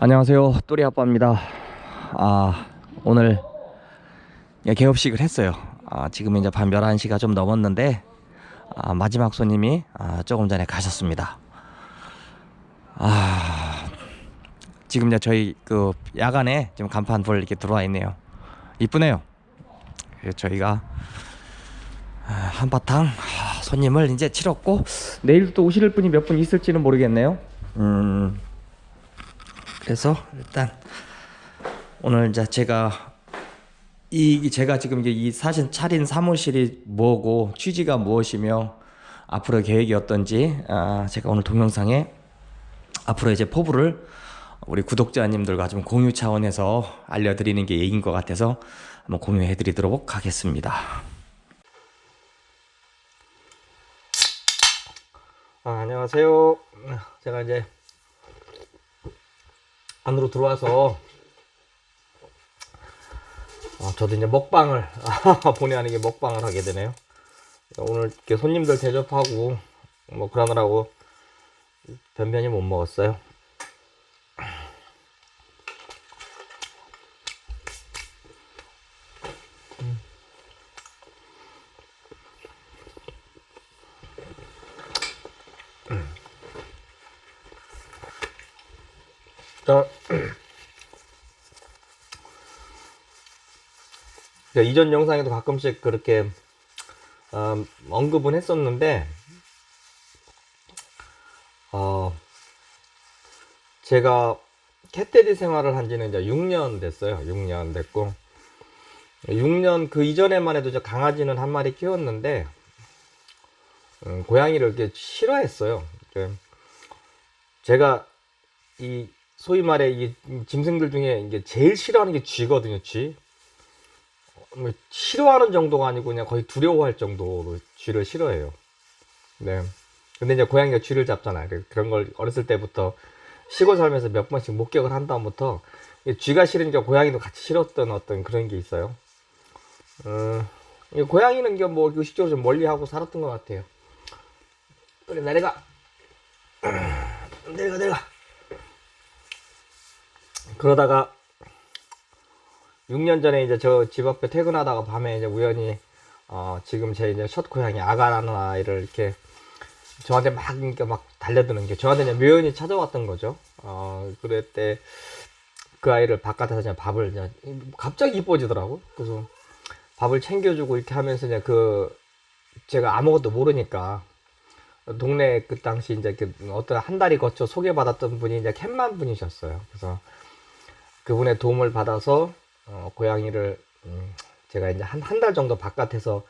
안녕하세요. 또리 아빠입니다. 아 오늘 예, 개업식을 했어요. 아, 지금 이제 밤 11시가 좀 넘었는데 아, 마지막 손님이 아, 조금 전에 가셨습니다. 아 지금 이제 저희 그 야간에 지금 간판 불 이렇게 들어와 있네요. 이쁘네요. 그래서 저희가 아, 한바탕 아, 손님을 이제 치렀고 내일 또 오실 분이 몇 분 있을지는 모르겠네요. 음 그래서 일단 오늘 이제 제가 이 제가 지금 이 사진 차린 사무실이 뭐고 취지가 무엇이며 앞으로 계획이 어떤지 아, 제가 오늘 동영상에 앞으로 이제 포부를 우리 구독자님들과 좀 공유 차원에서 알려드리는 게 예인 것 같아서 한번 공유해드리도록 하겠습니다. 아, 안녕하세요. 제가 이제 안으로 들어와서 어, 저도 이제 먹방을 본의 아니게 먹방을 하게 되네요. 오늘 이렇게 손님들 대접하고 뭐 그러느라고 변변히 못 먹었어요. 자, 자, 이전 영상에도 가끔씩 그렇게 음, 언급은 했었는데 어, 제가 캣데디 생활을 한 지는 이제 6년 됐어요. 6년 됐고 6년 그 이전에만 해도 저 강아지는 한 마리 키웠는데 음, 고양이를 이렇게 싫어했어요. 제가 이 소위 말해 이 짐승들 중에 이게 제일 싫어하는 게 쥐거든요. 쥐. 뭐 싫어하는 정도가 아니고 그냥 거의 두려워할 정도로 쥐를 싫어해요. 네. 근데 이제 고양이가 쥐를 잡잖아요. 그- 그런 걸 어렸을 때부터 시골 살면서 몇 번씩 목격을 한 다음부터 이 쥐가 싫으니까 고양이도 같이 싫었던 어떤 그런 게 있어요. 음, 이 고양이는 뭐 의식적으로 좀 멀리하고 살았던 것 같아요. 그래 내려가. 내려가 내려가. 그러다가 6년 전에 이제 저 집 앞에 퇴근하다가 밤에 이제 우연히 어 지금 제 이제 첫 고양이 아가라는 아이를 이렇게 저한테 막 이렇게 막 달려드는 게 저한테 이제 묘연히 찾아왔던 거죠. 어 그랬대 그 아이를 바깥에서 그냥 밥을 그냥 갑자기 이뻐지더라고. 그래서 밥을 챙겨주고 이렇게 하면서 이제 그 제가 아무것도 모르니까 동네 그 당시 이제 그 어떤 한 달이 거쳐 소개받았던 분이 이제 캣만 분이셨어요. 그래서 그분의 도움을 받아서 어, 고양이를 음, 제가 이제 한 한 달 정도 바깥에서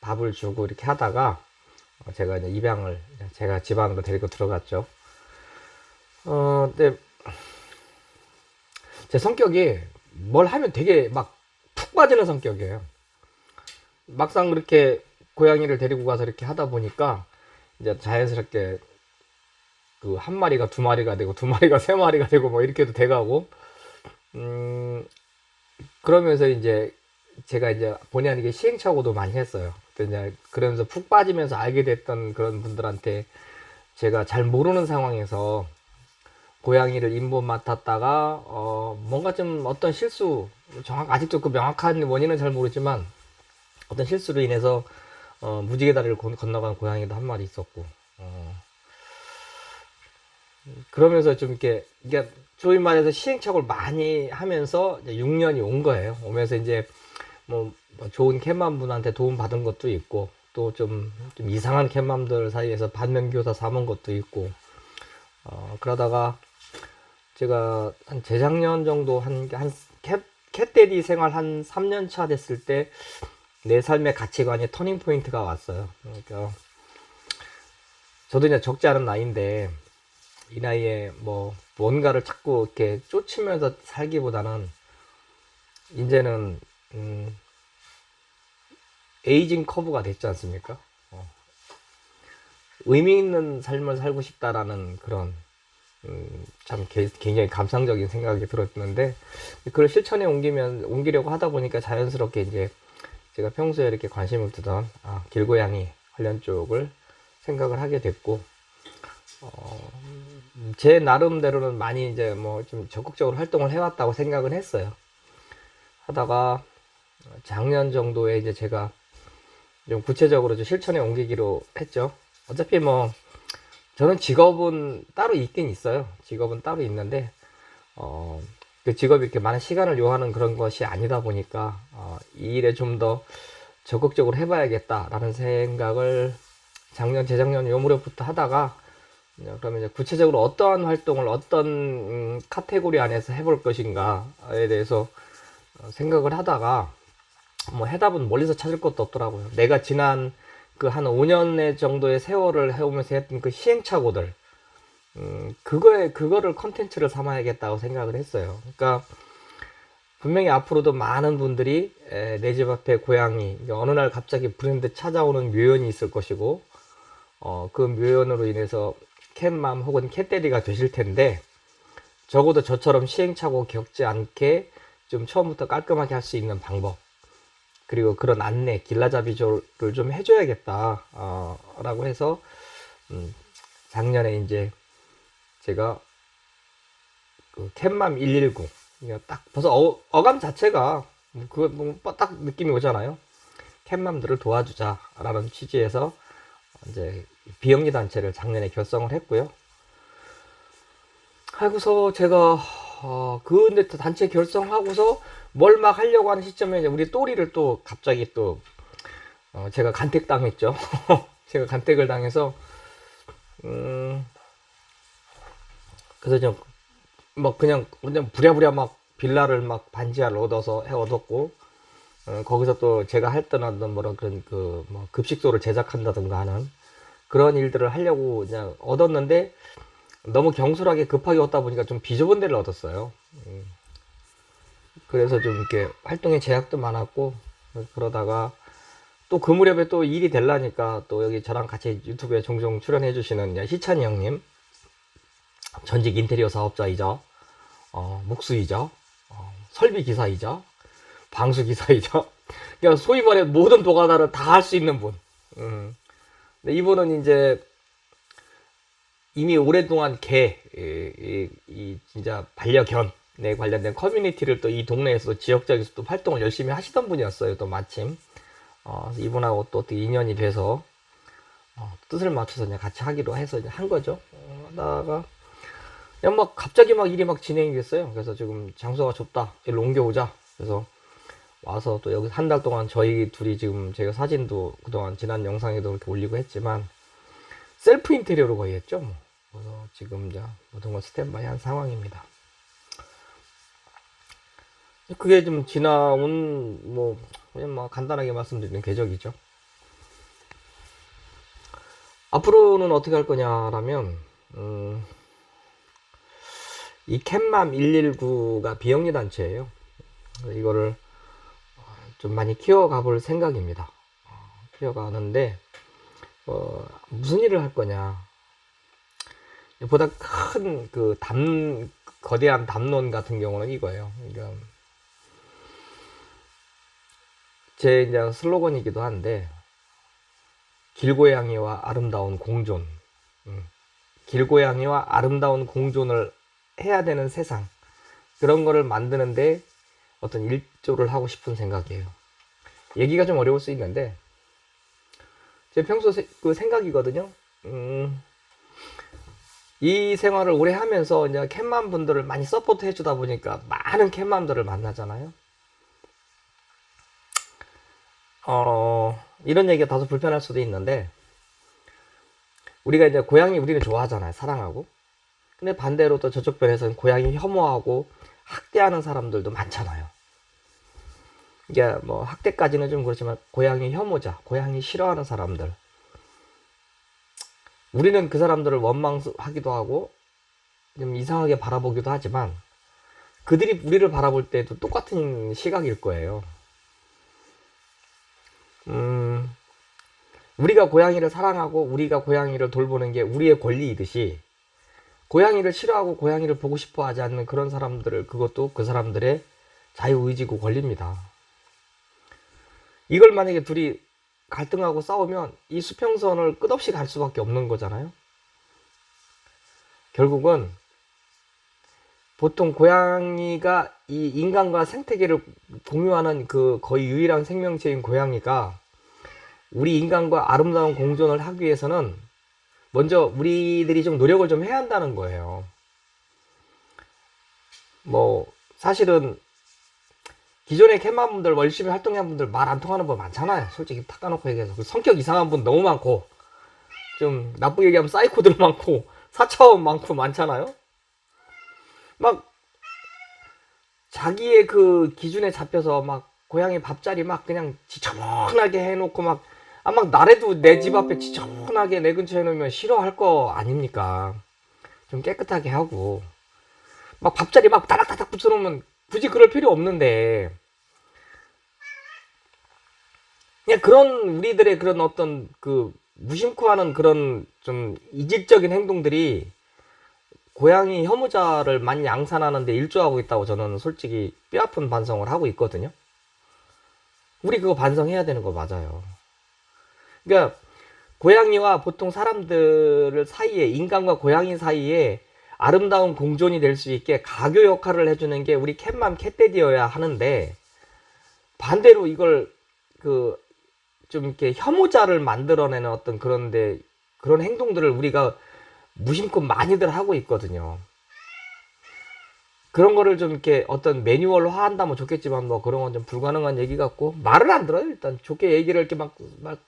밥을 주고 이렇게 하다가 어, 제가 이제 입양을 제가 집 안으로 데리고 들어갔죠. 어, 근데 제 성격이 뭘 하면 되게 막 푹 빠지는 성격이에요. 막상 그렇게 고양이를 데리고 가서 이렇게 하다 보니까 이제 자연스럽게 그 한 마리가 두 마리가 되고 두 마리가 세 마리가 되고 뭐 이렇게도 돼가고 음 그러면서 이제 제가 이제 본의 아니게 시행착오도 많이 했어요. 이제 그러면서 푹 빠지면서 알게 됐던 그런 분들한테 제가 잘 모르는 상황에서 고양이를 임분 맡았다가 어 뭔가 좀 어떤 실수 정확 아직도 그 명확한 원인은 잘 모르지만 어떤 실수로 인해서 어 무지개 다리를 건- 건너간 고양이도 한 마리 있었고 어 그러면서 좀 이렇게 이게 소위 말해서 시행착오를 많이 하면서 이제 6년이 온 거예요. 오면서 이제 뭐, 뭐 좋은 캣맘 분한테 도움 받은 것도 있고 또좀 좀 이상한 캣맘들 사이에서 반면교사 삼은 것도 있고 어 그러다가 제가 한 재작년 정도 한한캣 캣데디 생활 한 3년 차 됐을 때 내 삶의 가치관이 터닝 포인트가 왔어요. 그러니까 저도 이제 적지 않은 나이인데 이 나이에 뭐 뭔가를 자꾸 이렇게 쫓으면서 살기보다는 이제는 음, 에이징 커브가 됐지 않습니까? 어. 의미 있는 삶을 살고 싶다라는 그런 음, 참 개- 굉장히 감상적인 생각이 들었는데 그걸 실천에 옮기면 옮기려고 하다 보니까 자연스럽게 이제 제가 평소에 이렇게 관심을 두던 아, 길고양이 관련 쪽을 생각을 하게 됐고 어, 제 나름대로는 많이 이제 뭐 좀 적극적으로 활동을 해왔다고 생각은 했어요. 하다가 작년 정도에 이제 제가 좀 구체적으로 좀 실천에 옮기기로 했죠. 어차피 뭐 저는 직업은 따로 있긴 있어요. 직업은 따로 있는데 어, 그 직업이 이렇게 많은 시간을 요하는 그런 것이 아니다 보니까 어, 이 일에 좀 더 적극적으로 해봐야겠다라는 생각을 작년 재작년 요 무렵부터 하다가 그러면 이제 구체적으로 어떠한 활동을 어떤 음, 카테고리 안에서 해볼 것인가에 대해서 어, 생각을 하다가 뭐 해답은 멀리서 찾을 것도 없더라고요. 내가 지난 그 한 5년의 정도의 세월을 해오면서 했던 그 시행착오들, 음, 그거에, 그거를 컨텐츠를 삼아야겠다고 생각을 했어요. 그러니까, 분명히 앞으로도 많은 분들이 내 집 앞에 고양이, 어느 날 갑자기 브랜드 찾아오는 묘연이 있을 것이고, 어, 그 묘연으로 인해서 캣맘 혹은 캣데디가 되실 텐데, 적어도 저처럼 시행착오 겪지 않게 좀 처음부터 깔끔하게 할 수 있는 방법, 그리고 그런 안내, 길라잡이를 좀 해줘야겠다, 어, 라고 해서, 음, 작년에 이제 제가 그 캣맘 119, 이거 딱 벌써 어, 감 자체가 뭐 그거 뭐딱 느낌이 오잖아요. 캣맘들을 도와주자 라는 취지에서 이제 비영리 단체를 작년에 결성을 했고요. 하고서 제가 어, 그 근데 또 단체 결성하고서 뭘 막 하려고 하는 시점에 우리 또리를 또 갑자기 또 어, 제가 간택 당했죠. 제가 간택을 당해서 음 그래서 좀뭐 그냥 그냥 부랴부랴 막 빌라를 막 반지하를 얻어서 해 얻었고 어, 거기서 또 제가 했던 어떤 뭐런 그런 그 뭐 급식소를 제작한다든가 하는 그런 일들을 하려고 그냥 얻었는데 너무 경솔하게 급하게 얻다 보니까 좀 비좁은 데를 얻었어요. 음. 그래서 좀 이렇게 활동에 제약도 많았고 그러다가 또 그 무렵에 또 일이 될라니까 또 여기 저랑 같이 유튜브에 종종 출연해 주시는 희찬이 형님 전직 인테리어 사업자이자 어, 목수이자 어, 설비 기사이자 방수 기사이자 그냥 소위 말해 모든 도가다를 다 할 수 있는 분. 음. 근데 이분은 이제 이미 오랫동안 개, 이, 이, 이 진짜 반려견에 관련된 커뮤니티를 또 이 동네에서 지역적에서 또 활동을 열심히 하시던 분이었어요. 또 마침 어, 이분하고 또 어떻게 인연이 돼서 어, 뜻을 맞춰서 그냥 같이 하기로 해서 이제 한 거죠. 어, 하다가 그냥 막 갑자기 막 일이 막 진행이 됐어요. 그래서 지금 장소가 좁다. 일로 옮겨오자. 그래서 와서 또 여기 한 달 동안 저희 둘이 지금 제가 사진도 그동안 지난 영상에도 이렇게 올리고 했지만 셀프 인테리어로 거의 했죠. 뭐. 그래서 지금 이제 모든 걸 스탠바이 한 상황입니다. 그게 좀 지나온 뭐 그냥 뭐 간단하게 말씀드리는 궤적이죠. 앞으로는 어떻게 할 거냐라면 음, 이 캣맘 119가 비영리 단체예요. 이거를 좀 많이 키워가 볼 생각입니다. 키워가는데 어, 무슨 일을 할 거냐? 보다 큰 그 담, 거대한 담론 같은 경우는 이거예요. 그러니까 제 이제 슬로건이기도 한데 길고양이와 아름다운 공존. 음. 길고양이와 아름다운 공존을 해야 되는 세상. 그런 거를 만드는데 어떤 일조를 하고 싶은 생각이에요. 얘기가 좀 어려울 수 있는데, 제 평소 세, 그 생각이거든요. 음, 이 생활을 오래 하면서 이제 캣맘 분들을 많이 서포트 해주다 보니까 많은 캣맘들을 만나잖아요. 어, 이런 얘기가 다소 불편할 수도 있는데, 우리가 이제 고양이 우리는 좋아하잖아요. 사랑하고. 근데 반대로 또 저쪽 편에서는 고양이 혐오하고 학대하는 사람들도 많잖아요. 이게 뭐 학대까지는 좀 그렇지만 고양이 혐오자, 고양이 싫어하는 사람들. 우리는 그 사람들을 원망하기도 하고 좀 이상하게 바라보기도 하지만 그들이 우리를 바라볼 때도 똑같은 시각일 거예요. 음, 우리가 고양이를 사랑하고 우리가 고양이를 돌보는 게 우리의 권리이듯이 고양이를 싫어하고 고양이를 보고 싶어 하지 않는 그런 사람들을 그것도 그 사람들의 자유의지고 권리입니다. 이걸 만약에 둘이 갈등하고 싸우면 이 수평선을 끝없이 갈 수밖에 없는 거잖아요. 결국은 보통 고양이가 이 인간과 생태계를 공유하는 그 거의 유일한 생명체인 고양이가 우리 인간과 아름다운 공존을 하기 위해서는 먼저 우리들이 좀 노력을 좀 해야 한다는 거예요. 뭐 사실은 기존의 캣맘분들 열심히 활동한 분들 말 안 통하는 분 많잖아요. 솔직히 탁 까놓고 얘기해서 그 성격 이상한 분 너무 많고 좀 나쁘게 얘기하면 사이코들 많고 사차원 많고 많잖아요. 막 자기의 그 기준에 잡혀서 막 고양이 밥자리 막 그냥 지저분하게 해놓고 막 아, 막 나래도 내 집 앞에 지저분 하게 내 근처에 놓으면 싫어할 거 아닙니까? 좀 깨끗하게 하고 막 밥자리 막 다닥다닥 붙여놓으면 굳이 그럴 필요 없는데 그냥 그런 우리들의 그런 어떤 그 무심코 하는 그런 좀 이질적인 행동들이 고양이 혐오자를 많이 양산하는데 일조하고 있다고 저는 솔직히 뼈아픈 반성을 하고 있거든요. 우리 그거 반성해야 되는 거 맞아요. 그러니까 고양이와 보통 사람들 사이에 인간과 고양이 사이에 아름다운 공존이 될 수 있게 가교 역할을 해주는 게 우리 캣맘 캣데디여야 하는데 반대로 이걸 그 좀 이렇게 혐오자를 만들어내는 어떤 그런데 그런 행동들을 우리가 무심코 많이들 하고 있거든요. 그런 거를 좀 이렇게 어떤 매뉴얼로 화한다면 좋겠지만 뭐 그런 건 좀 불가능한 얘기 같고 말을 안 들어요. 일단 좋게 얘기를 이렇게 막, 막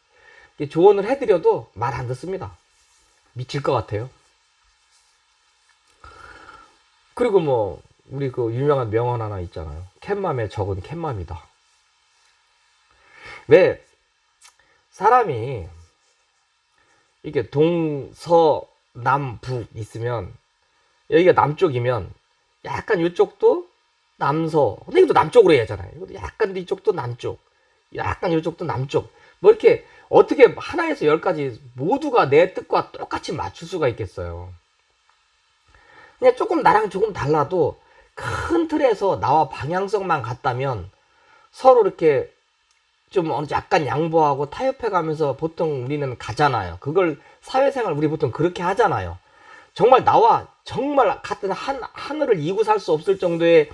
조언을 해드려도 말 안 듣습니다. 미칠 것 같아요. 그리고 뭐 우리 그 유명한 명언 하나 있잖아요. 캣맘의 적은 캣맘이다. 왜 사람이 이게 동서 남북 있으면 여기가 남쪽이면 약간 이쪽도 남서 근데 이것도 남쪽으로 해야잖아요 이것도 약간 이쪽도 남쪽 약간 이쪽도 남쪽 뭐 이렇게 어떻게 하나에서 열까지 모두가 내 뜻과 똑같이 맞출 수가 있겠어요 그냥 조금 나랑 조금 달라도 큰 틀에서 나와 방향성만 같다면 서로 이렇게 좀 어느 약간 양보하고 타협해 가면서 보통 우리는 가잖아요. 그걸 사회생활 우리 보통 그렇게 하잖아요. 정말 나와 정말 같은 한 하늘을 이고 살 수 없을 정도의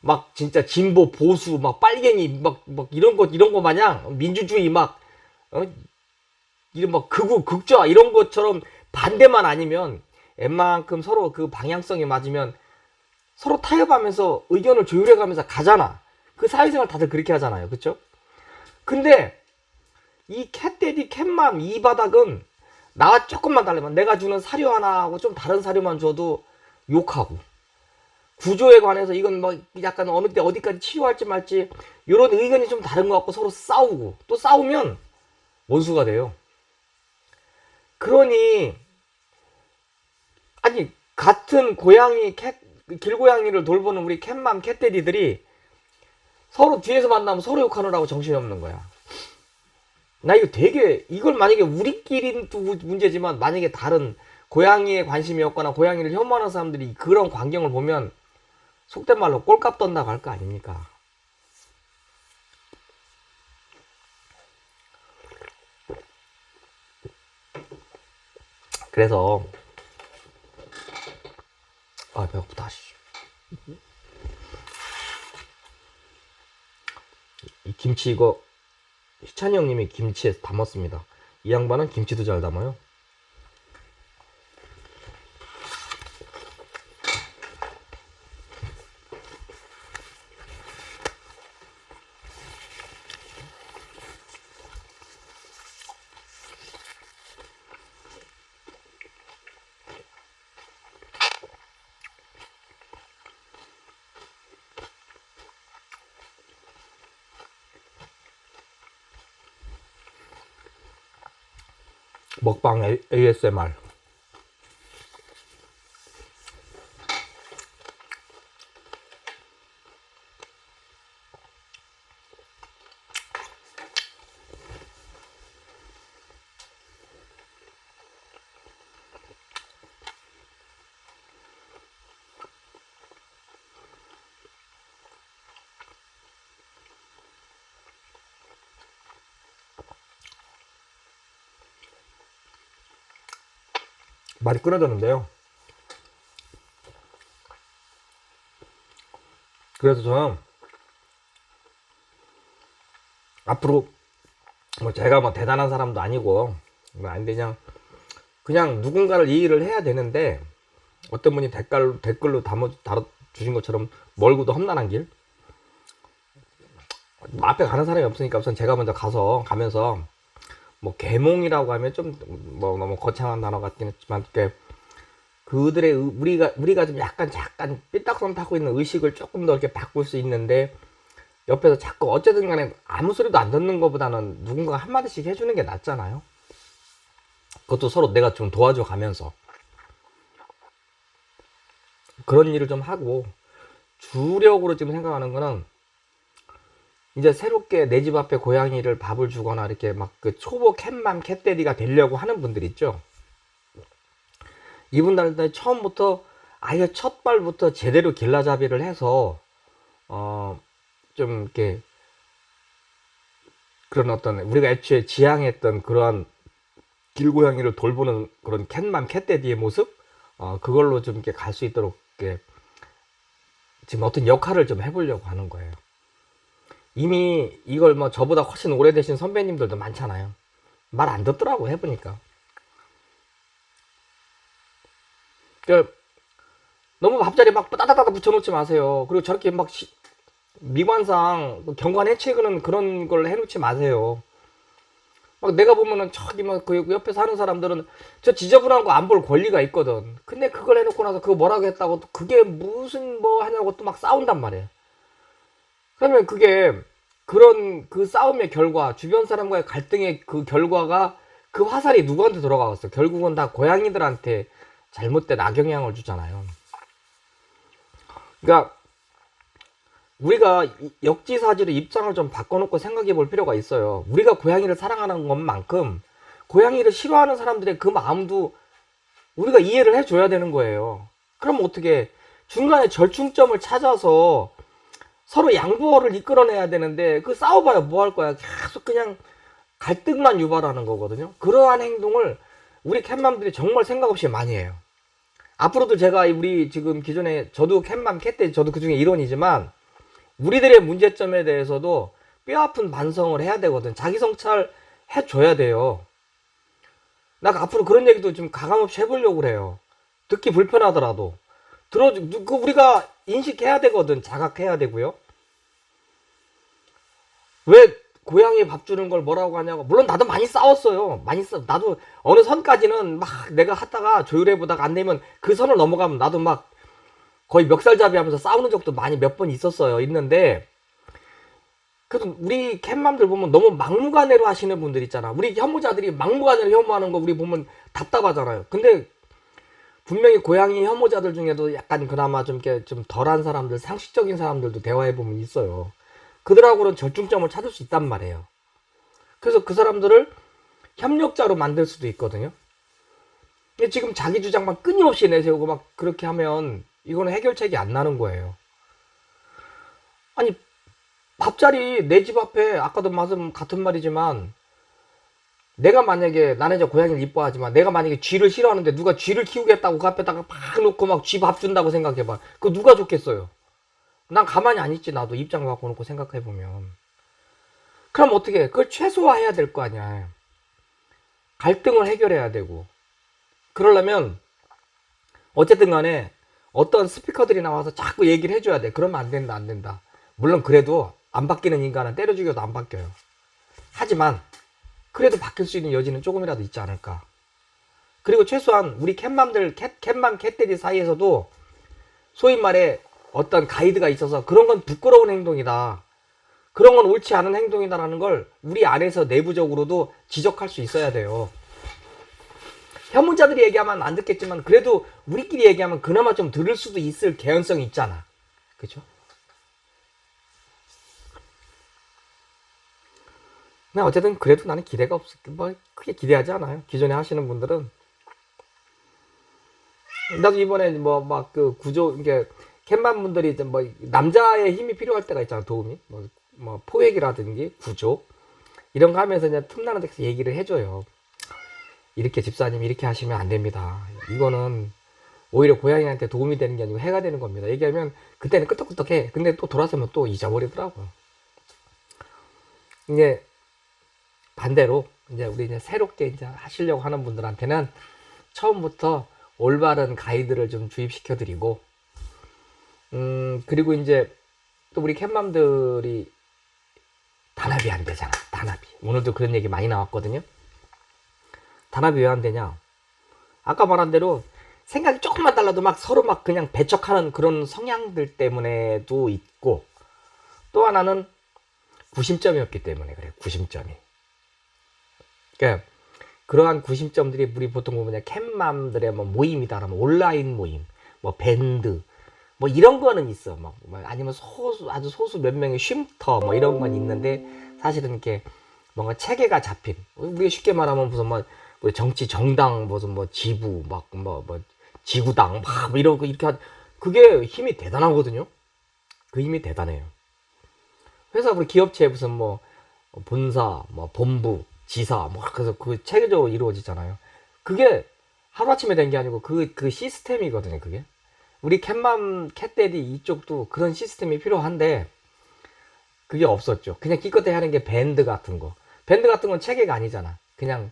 막 진짜 진보 보수 막 빨갱이 막, 막 이런 거 이런 거 마냥 민주주의 막 어? 이런 막 극우 극좌 이런 것처럼 반대만 아니면 웬만큼 서로 그 방향성이 맞으면 서로 타협하면서 의견을 조율해가면서 가잖아. 그 사회생활 다들 그렇게 하잖아요. 그쵸? 근데 이 캣데디 캣맘 이 바닥은 나와 조금만 다르면 내가 주는 사료 하나하고 좀 다른 사료만 줘도 욕하고 구조에 관해서 이건 뭐 약간 어느 때 어디까지 치료할지 말지 이런 의견이 좀 다른 것 같고 서로 싸우고 또 싸우면 원수가 돼요. 그러니 아니 같은 고양이 캣 길고양이를 돌보는 우리 캣맘 캣데디들이 서로 뒤에서 만나면 서로 욕하느라고 정신이 없는 거야. 나 이거 되게 이걸 만약에 우리끼리는 또 문제지만 만약에 다른 고양이에 관심이 없거나 고양이를 혐오하는 사람들이 그런 광경을 보면 속된 말로 꼴값 떤다고 할 거 아닙니까? 그래서 아 배고프다 씨. 이 김치 이거 희찬이 형님이 김치에 담았습니다. 이 양반은 김치도 잘 담아요. 먹방 ASMR. 말이 끊어졌는데요. 그래서 저는 앞으로 뭐 제가 뭐 대단한 사람도 아니고 뭐 안 되냐 그냥 누군가를 이해를 해야 되는데 어떤 분이 댓글 댓글로 담아 달아 주신 것처럼 멀고도 험난한 길 뭐 앞에 가는 사람이 없으니까 우선 제가 먼저 가서 가면서 뭐 계몽이라고 하면 좀 뭐 너무 거창한 단어 같긴 했지만 그들의 의- 우리가 우리가 좀 약간 약간 삐딱선 타고 있는 의식을 조금 더 이렇게 바꿀 수 있는데 옆에서 자꾸 어쨌든 간에 아무 소리도 안 듣는 것보다는 누군가 한마디씩 해주는 게 낫잖아요. 그것도 서로 내가 좀 도와줘 가면서 그런 일을 좀 하고 주력으로 지금 생각하는 거는 이제 새롭게 내 집 앞에 고양이를 밥을 주거나 이렇게 막 그 초보 캣맘 캣데디가 되려고 하는 분들 있죠. 이분들한테 처음부터 아예 첫 발부터 제대로 길라잡이를 해서 어 좀 이렇게 그런 어떤 우리가 애초에 지향했던 그러한 길고양이를 돌보는 그런 캣맘 캣데디의 모습 어 그걸로 좀 이렇게 갈 수 있도록 이렇게 지금 어떤 역할을 좀 해보려고 하는 거예요. 이미 이걸 뭐 저보다 훨씬 오래되신 선배님들도 많잖아요. 말 안 듣더라고 해보니까. 그 너무 밥자리 막 따다다다 붙여놓지 마세요. 그리고 저렇게 막 시- 미관상 그 경관 해치는 그런 걸 해놓지 마세요. 막 내가 보면은 저기 막 그 옆에 사는 사람들은 저 지저분한 거 안 볼 권리가 있거든. 근데 그걸 해놓고 나서 그거 뭐라고 했다고 또 그게 무슨 뭐 하냐고 또 막 싸운단 말이에요. 그러면 그게 그런 그 싸움의 결과, 주변 사람과의 갈등의 그 결과가 그 화살이 누구한테 돌아가겠어? 결국은 다 고양이들한테 잘못된 악영향을 주잖아요. 그러니까 우리가 이- 역지사지로 입장을 좀 바꿔놓고 생각해 볼 필요가 있어요. 우리가 고양이를 사랑하는 것만큼 고양이를 싫어하는 사람들의 그 마음도 우리가 이해를 해줘야 되는 거예요. 그럼 어떻게 중간에 절충점을 찾아서 서로 양보를 이끌어내야 되는데 그 싸워봐야 뭐 할 거야. 계속 그냥 갈등만 유발하는 거거든요. 그러한 행동을 우리 캣맘들이 정말 생각 없이 많이 해요. 앞으로도 제가 우리 지금 기존에 저도 캣맘 캣때 저도 그 중에 일원이지만 우리들의 문제점에 대해서도 뼈아픈 반성을 해야 되거든. 자기 성찰 해줘야 돼요. 나 앞으로 그런 얘기도 좀 가감없이 해보려고 그래요. 듣기 불편하더라도. 들어, 그 우리가 인식해야 되거든. 자각해야 되고요. 왜 고양이 밥 주는 걸 뭐라고 하냐고. 물론 나도 많이 싸웠어요. 많이 싸, 나도 어느 선까지는 막 내가 하다가 조율해 보다가 안 되면 그 선을 넘어가면 나도 막 거의 멱살잡이 하면서 싸우는 적도 많이 몇 번 있었어요. 있는데, 그래도 우리 캣맘들 보면 너무 막무가내로 하시는 분들 있잖아. 우리 혐오자들이 막무가내로 혐오하는 거 우리 보면 답답하잖아요. 근데 분명히 고양이 혐오자들 중에도 약간 그나마 좀 이렇게 좀 덜한 사람들, 상식적인 사람들도 대화해 보면 있어요. 그들하고는 절충점을 찾을 수 있단 말이에요. 그래서 그 사람들을 협력자로 만들 수도 있거든요. 지금 자기 주장만 끊임없이 내세우고 막 그렇게 하면 이거는 해결책이 안 나는 거예요. 아니 밥자리 내 집 앞에 아까도 말씀 같은 말이지만 내가 만약에 나는 이제 고양이를 이뻐하지만 내가 만약에 쥐를 싫어하는데 누가 쥐를 키우겠다고 그 앞에다가 팍 놓고 막 쥐 밥 준다고 생각해봐. 그거 누가 좋겠어요? 난 가만히 안 있지 나도 입장 바꿔놓고 생각해 보면. 그럼 어떻게 해? 그걸 최소화해야 될 거 아니야. 갈등을 해결해야 되고. 그러려면 어쨌든 간에 어떤 스피커들이 나와서 자꾸 얘기를 해줘야 돼. 그러면 안 된다, 안 된다. 물론 그래도 안 바뀌는 인간은 때려 죽여도 안 바뀌어요. 하지만 그래도 바뀔 수 있는 여지는 조금이라도 있지 않을까. 그리고 최소한 우리 캣맘들, 캣, 캣맘, 캣데디 사이에서도 소위 말해 어떤 가이드가 있어서 그런 건 부끄러운 행동이다. 그런 건 옳지 않은 행동이다라는 걸 우리 안에서 내부적으로도 지적할 수 있어야 돼요. 혐오자들이 얘기하면 안 듣겠지만 그래도 우리끼리 얘기하면 그나마 좀 들을 수도 있을 개연성이 있잖아. 그죠? 근데 어쨌든 그래도 나는 기대가 없, 뭐 크게 기대하지 않아요. 기존에 하시는 분들은 나도 이번에 뭐 막 그 구조 이게 캔만 분들이 이제 뭐 남자의 힘이 필요할 때가 있잖아 도움이 뭐, 뭐 포획이라든지 구조 이런 거 하면서 그냥 틈나는 데서 얘기를 해줘요. 이렇게 집사님 이렇게 하시면 안 됩니다. 이거는 오히려 고양이한테 도움이 되는 게 아니고 해가 되는 겁니다. 얘기하면 그때는 끄떡끄떡해. 근데 또 돌아서면 또 잊어버리더라고요. 이게 반대로 이제 우리 이제 새롭게 이제 하시려고 하는 분들한테는 처음부터 올바른 가이드를 좀 주입시켜 드리고 음 그리고 이제 또 우리 캣맘들이 단합이 안 되잖아. 단합이. 오늘도 그런 얘기 많이 나왔거든요. 단합이 왜 안 되냐? 아까 말한 대로 생각이 조금만 달라도 막 서로 막 그냥 배척하는 그런 성향들 때문에도 있고 또 하나는 구심점이었기 때문에 그래 구심점이. 그러니까 그러한 구심점들이 우리 보통 보면 캣맘들의 뭐 모임이다라면 온라인 모임 뭐 밴드 뭐 이런 거는 있어. 막뭐 아니면 소수 아주 소수 몇 명의 쉼터 뭐 이런 건 있는데 사실은 이렇게 뭔가 체계가 잡힌 우리가 쉽게 말하면 무슨 뭐, 뭐 정치 정당 무슨 뭐 지부 막뭐뭐 지구당 막 이런 거 이렇게 한 그게 힘이 대단하거든요. 그 힘이 대단해요. 회사 우리 기업체 무슨 뭐 본사 뭐 본부 지사 뭐 그래서 그 체계적으로 이루어지잖아요. 그게 하루아침에 된 게 아니고 그 그 시스템이거든요 그게 우리 캣맘 캣데디 이쪽도 그런 시스템이 필요한데 그게 없었죠. 그냥 기껏해 하는 게 밴드 같은 거. 밴드 같은 건 체계가 아니잖아. 그냥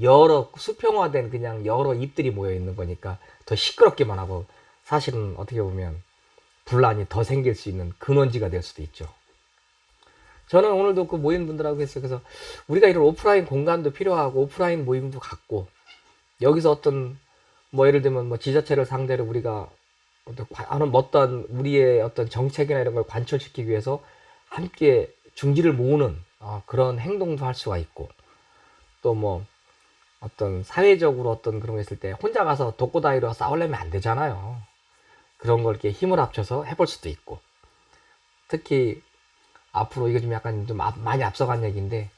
여러 수평화된 그냥 여러 입들이 모여 있는 거니까 더 시끄럽기만 하고 사실은 어떻게 보면 분란이 더 생길 수 있는 근원지가 될 수도 있죠. 저는 오늘도 그 모인 분들하고 했어요. 그래서 우리가 이런 오프라인 공간도 필요하고 오프라인 모임도 갖고 여기서 어떤 뭐 예를 들면 뭐 지자체를 상대로 우리가 어떤 관- 하는 어떤 우리의 어떤 정책이나 이런 걸 관철시키기 위해서 함께 중지를 모으는 어, 그런 행동도 할 수가 있고 또 뭐 어떤 사회적으로 어떤 그런 거 있을 때 혼자 가서 독고다이로 싸우려면 안 되잖아요. 그런 걸 이렇게 힘을 합쳐서 해볼 수도 있고 특히 앞으로 이거 좀 약간 좀 앞- 많이 앞서간 얘기인데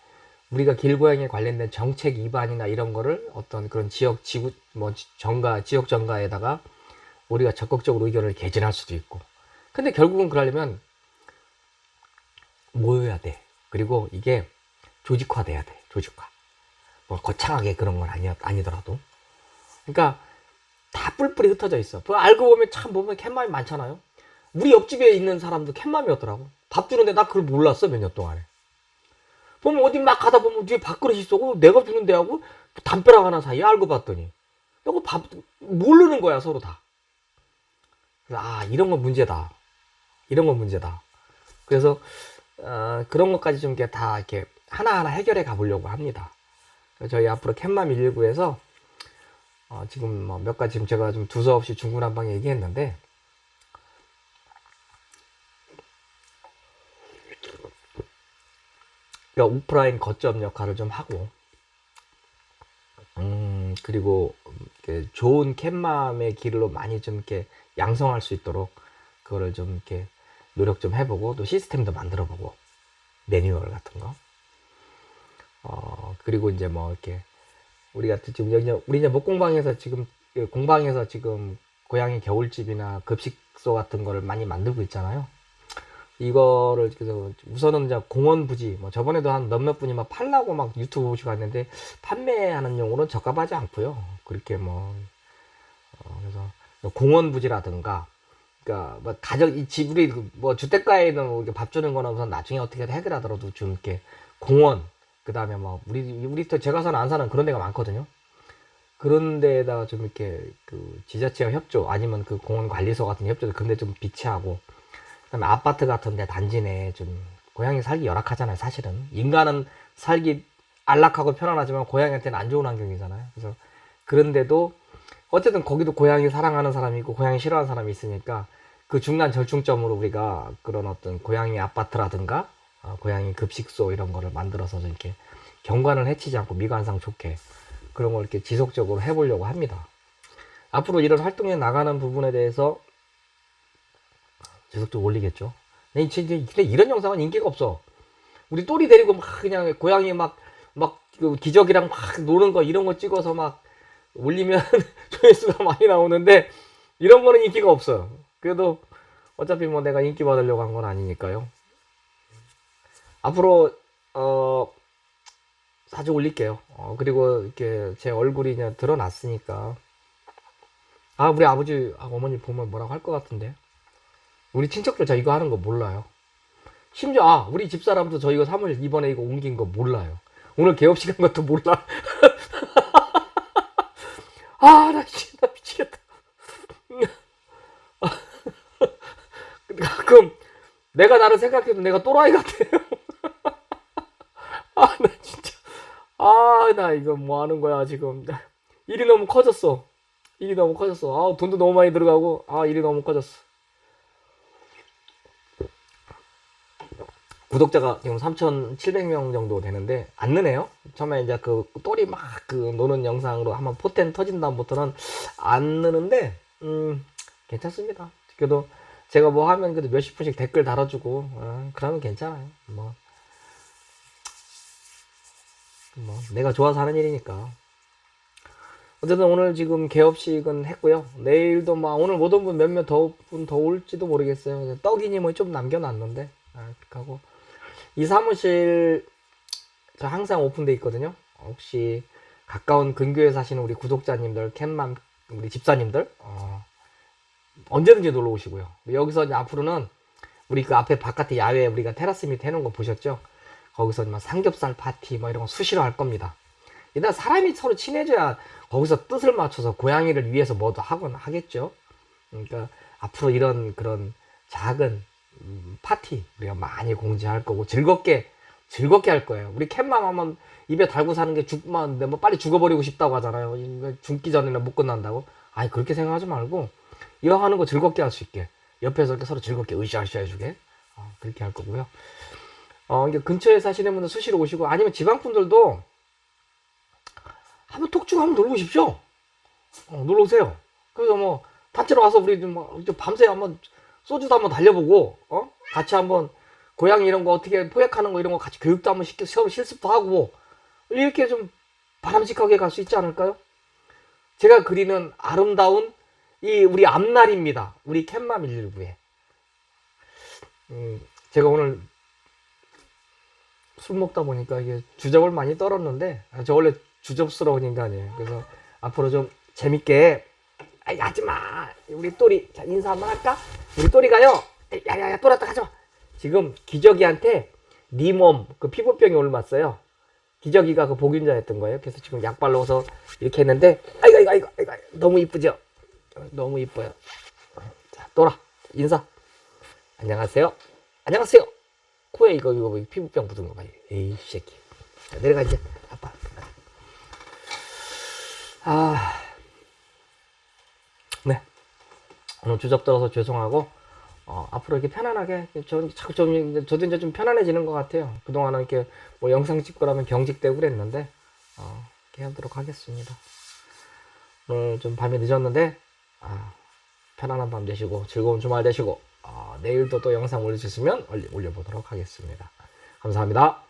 우리가 길고양이에 관련된 정책 위반이나 이런 거를 어떤 그런 지역 지구 뭐 지- 정가 지역 정가에다가 우리가 적극적으로 의견을 개진할 수도 있고. 근데 결국은 그러려면 모여야 돼. 그리고 이게 조직화 돼야 돼. 조직화. 뭐 거창하게 그런 건 아니, 아니더라도. 그러니까 다 뿔뿔이 흩어져 있어. 그 알고 보면 참 보면 캣맘이 많잖아요. 우리 옆집에 있는 사람도 캣맘이었더라고. 밥 주는데 나 그걸 몰랐어 몇 년 동안에. 보면 어디 막 가다 보면 뒤에 밥그릇이. 어, 내가 주는 데 하고 담벼락 하나 사이에 알고 봤더니. 이거 밥 모르는 거야 서로 다. 아 이런 건 문제다. 이런 건 문제다. 그래서 어, 그런 것까지 좀 이렇게 다 이렇게 하나하나 해결해 가보려고 합니다. 저희 앞으로 캣맘 119에서 어, 지금 뭐 몇 가지 지금 제가 좀 두서없이 중구난방에 얘기했는데 그러니까 오프라인 거점 역할을 좀 하고 음 그리고 좋은 캣맘의 길로 많이 좀 이렇게 양성할 수 있도록 그거를 좀 이렇게 노력 좀 해보고 또 시스템도 만들어보고 매뉴얼 같은 거. 어 그리고 이제 뭐 이렇게 우리가 지금 여기 우리 이제 목공방에서 지금 그 공방에서 지금 고양이 겨울집이나 급식소 같은 거를 많이 만들고 있잖아요. 이거를 그래서 우선은 이제 공원 부지 뭐 저번에도 한 몇몇 분이 막 팔라고 막 유튜브 보시고 왔는데 판매하는 용으로는 적합하지 않고요. 그렇게 뭐 어, 그래서 공원 부지라든가 그러니까 뭐 가정 이 그뭐 주택가에는 뭐 이렇게 밥 주는 거는 우선 나중에 어떻게 해결하더라도 좀 이렇게 공원 그다음에 뭐 우리 우리 또 제가 사는 안 사는 그런 데가 많거든요. 그런 데에다가 좀 이렇게 그 지자체와 협조 아니면 그 공원 관리소 같은 협조도 근데 좀 비치하고 그다음에 아파트 같은 데 단지 내에 좀 고양이 살기 열악하잖아요, 사실은. 인간은 살기 안락하고 편안하지만 고양이한테는 안 좋은 환경이잖아요. 그래서 그런데도 어쨌든 거기도 고양이 사랑하는 사람이 있고 고양이 싫어하는 사람이 있으니까 그 중간 절충점으로 우리가 그런 어떤 고양이 아파트라든가 어, 고양이 급식소 이런 거를 만들어서 좀 이렇게 경관을 해치지 않고 미관상 좋게 그런 걸 이렇게 지속적으로 해보려고 합니다. 앞으로 이런 활동에 나가는 부분에 대해서 지속적으로 올리겠죠. 근데 근데 이런 영상은 인기가 없어. 우리 또리 데리고 막 그냥 고양이 막, 막, 그 기저귀랑 막 노는 거 이런 거 찍어서 막 올리면 조회수가 많이 나오는데 이런 거는 인기가 없어요. 그래도 어차피 뭐 내가 인기 받으려고 한 건 아니니까요. 앞으로, 어, 자주 올릴게요. 어, 그리고 이렇게 제 얼굴이 그냥 드러났으니까. 아, 우리 아버지, 아, 어머니 보면 뭐라고 할 것 같은데. 우리 친척들 저 이거 하는 거 몰라요. 심지어 아 우리 집사람도 저 이거 사무실 이번에 이거 옮긴 거 몰라요. 오늘 개업 시간 것도 몰라. 아나 진짜 미치겠다. 가끔 내가 나를 생각해도 내가 또라이 같아요. 아 나 진짜 아 나 이거 뭐 하는 거야 지금 일이 너무 커졌어. 일이 너무 커졌어. 아 돈도 너무 많이 들어가고 아 일이 너무 커졌어. 구독자가 지금 3,700명 정도 되는데 안 느네요. 처음에 이제 그 또리 막그 노는 영상으로 한번 포텐 터진 다음부터는 안 느는데 음 괜찮습니다. 그래도 제가 뭐 하면 그래도 몇십 분씩 댓글 달아주고 어, 그러면 괜찮아요. 뭐, 뭐 내가 좋아서 하는 일이니까. 어쨌든 오늘 지금 개업식은 했고요. 내일도 막 오늘 못 온 분 몇몇 더 분 더 올지도 모르겠어요. 떡이님을 좀 남겨놨는데 아, 하고 이 사무실 저 항상 오픈돼 있거든요. 혹시 가까운 근교에 사시는 우리 구독자님들, 캔맘 우리 집사님들 어, 언제든지 놀러 오시고요. 여기서 이제 앞으로는 우리 그 앞에 바깥에 야외 우리가 테라스 밑에 해놓은 거 보셨죠? 거기서 막 삼겹살 파티 뭐 이런 거 수시로 할 겁니다. 일단 사람이 서로 친해져야 거기서 뜻을 맞춰서 고양이를 위해서 뭐도 하곤 하겠죠. 그러니까 앞으로 이런 그런 작은 음, 파티 우리가 많이 공지할 거고 즐겁게 즐겁게 할 거예요. 우리 캣맘 하면 입에 달고 사는 게 죽만데 뭐 빨리 죽어버리고 싶다고 하잖아요. 죽기 전에는 못 끝난다고. 아니 그렇게 생각하지 말고 이거 하는 거 즐겁게 할 수 있게 옆에서 이렇게 서로 즐겁게 으쌰으쌰 해주게 어, 그렇게 할 거고요. 어 이게 근처에 사시는 분들 수시로 오시고 아니면 지방 분들도 한번 톡 주고 한번 놀러 오십시오. 어, 놀러 오세요. 그래서 뭐 단체로 와서 우리 좀, 뭐, 좀 밤새 한번 소주도 한번 달려보고 어 같이 한번 고양이 이런 거 어떻게 포획하는 거 이런 거 같이 교육도 한번 시켜 서로 실습도 하고 이렇게 좀 바람직하게 갈 수 있지 않을까요? 제가 그리는 아름다운 이 우리 앞날입니다. 우리 캔맘 119에. 음, 제가 오늘 술 먹다 보니까 이게 주접을 많이 떨었는데 아, 저 원래 주접스러운 인간이에요. 그래서 앞으로 좀 재밌게 아이 하지마 우리 또리 자 인사 한번 할까? 우리 또리가요 야야야 또라또 하지마 지금 기저귀한테 네몸그 피부병이 옮았어요. 기저귀가 그 복균자였던 거예요. 그래서 지금 약 발라서 이렇게 했는데 아이고 아이고 아이고 아이고 너무 이쁘죠? 너무 이뻐요. 자 또라 인사 안녕하세요. 안녕하세요. 코에 이거 이거 뭐 피부병 묻은 거 봐. 에이 새끼. 자, 내려가 이제 아빠. 아. 네. 오늘 주접 들어서 죄송하고 어, 앞으로 이렇게 편안하게 저 자꾸 좀 저도 이제 좀 편안해지는 것 같아요. 그 동안은 이렇게 뭐 영상 찍고 나면 경직되고 그랬는데 어, 이렇게 하도록 하겠습니다. 오늘 좀 밤이 늦었는데 아, 편안한 밤 되시고 즐거운 주말 되시고 어, 내일도 또 영상 올릴 수 있으면 올려보도록 하겠습니다. 감사합니다.